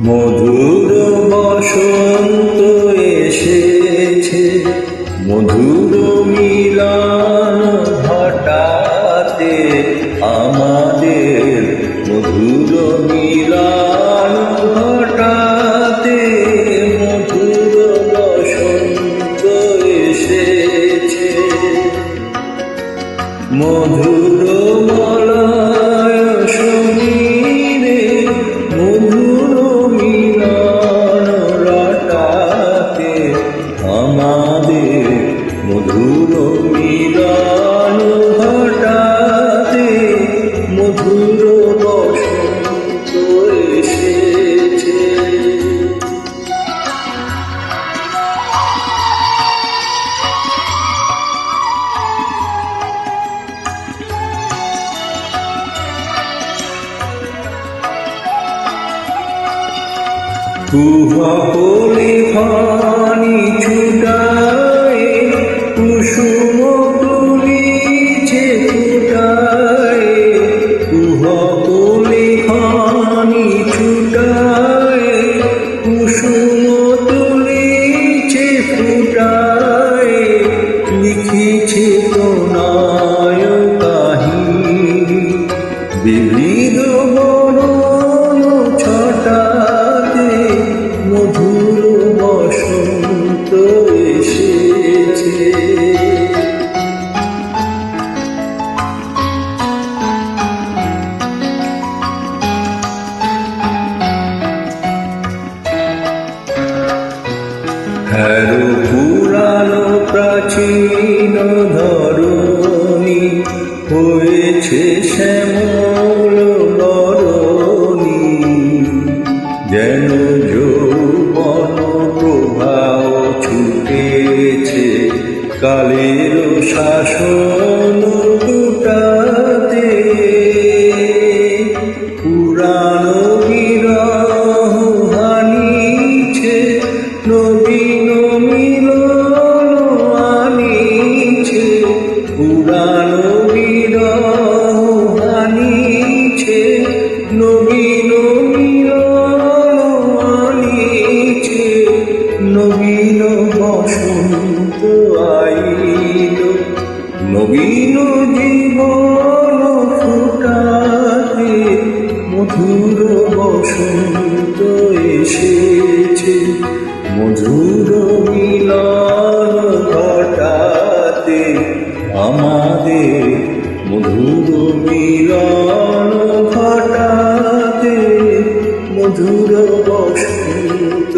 মধুর বসন্ত এসেছে মধুর মিলন ঘটাতে আমাদের মধুর মিলন ঘটাতে মধুর বসন্ত এসেছে। মধুর কুহলে ফানি ছুটায় কুসুম তুলিছে ছুটায় কুসুম তুলিছে ফুটায় লিখিছে প্রণয় কাহিনী। প্রাচীন ধরণী হয়েছে শ্যামল বরণী। যেন যৌবন প্রভাব ছুটেছে, কালের শাসন দুটাতে। পুরানো বিরহ হানিছে নবীন জীবন ফুটাতে মধুর বসন্ত এসেছে। মধুর মিলন ঘটাতে আমাদের মধুর মিলন ঘটাতে মধুর বসন্ত